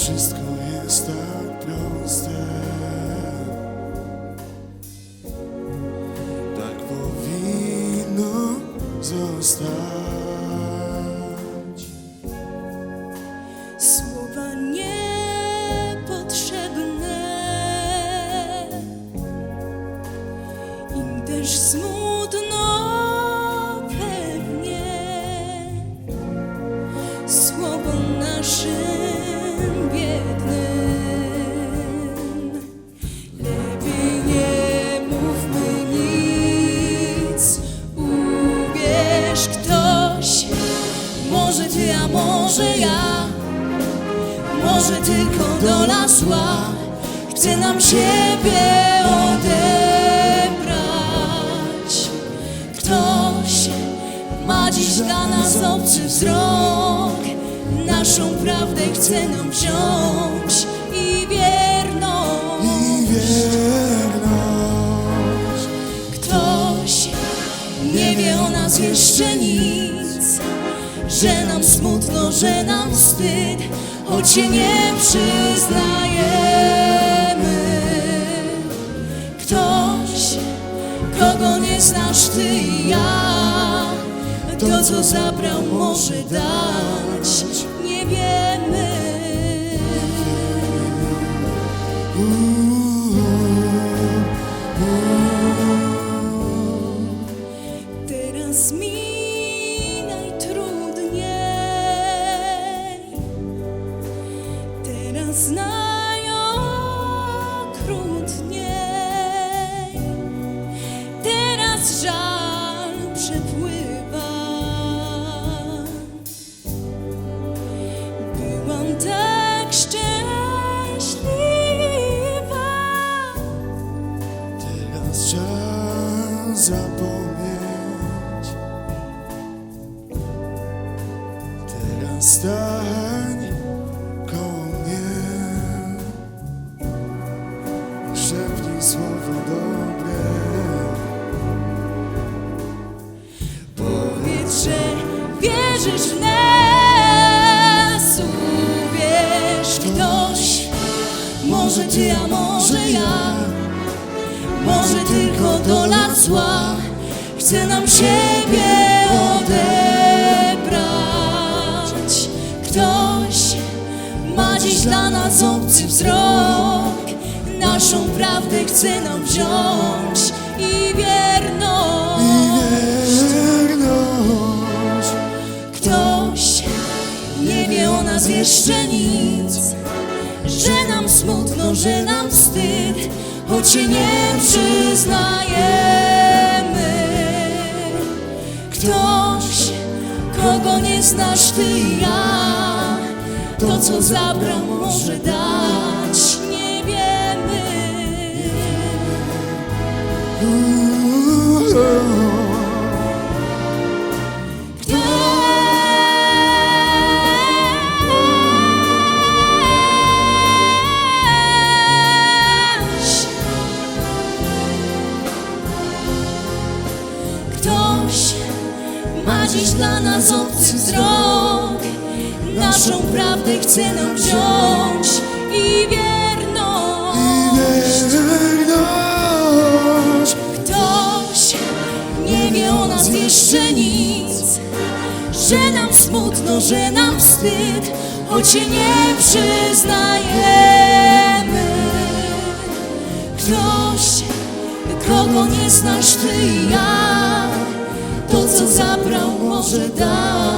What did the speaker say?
Wszystko jest tak może tylko dola zła chce nam siebie odebrać. Ktoś ma dziś dla nas obcy wzrok, naszą prawdę chce nam wziąć i wierność. Ktoś nie wie o nas jeszcze nic, że nam smutno, że nam wstyd, choć się nie przyznajemy. Ktoś, kogo nie znasz ty i ja, to co zabrał może dać, nie wiemy. Zapomnieć. Teraz stań koło mnie. Słowo dobre. A może ja, może tylko dola zła, chce nam siebie odebrać. Ktoś ma dziś dla nas obcy wzrok, naszą prawdę chce nam wziąć że nam wstyd, choć się nie przyznajemy. Ktoś, kogo nie znasz ty i ja, to co zabrał może dać, nie wiemy. Ktoś ma dziś dla nas obcy wzrok, naszą prawdę chce nam wziąć i. Wierność. Ktoś nie wie o nas jeszcze nic, że nam smutno, że nam wstyd, choć się nie przyznajemy. Ktoś, kogo nie znasz ty i ja, to co zabrał może dać, nie wiem.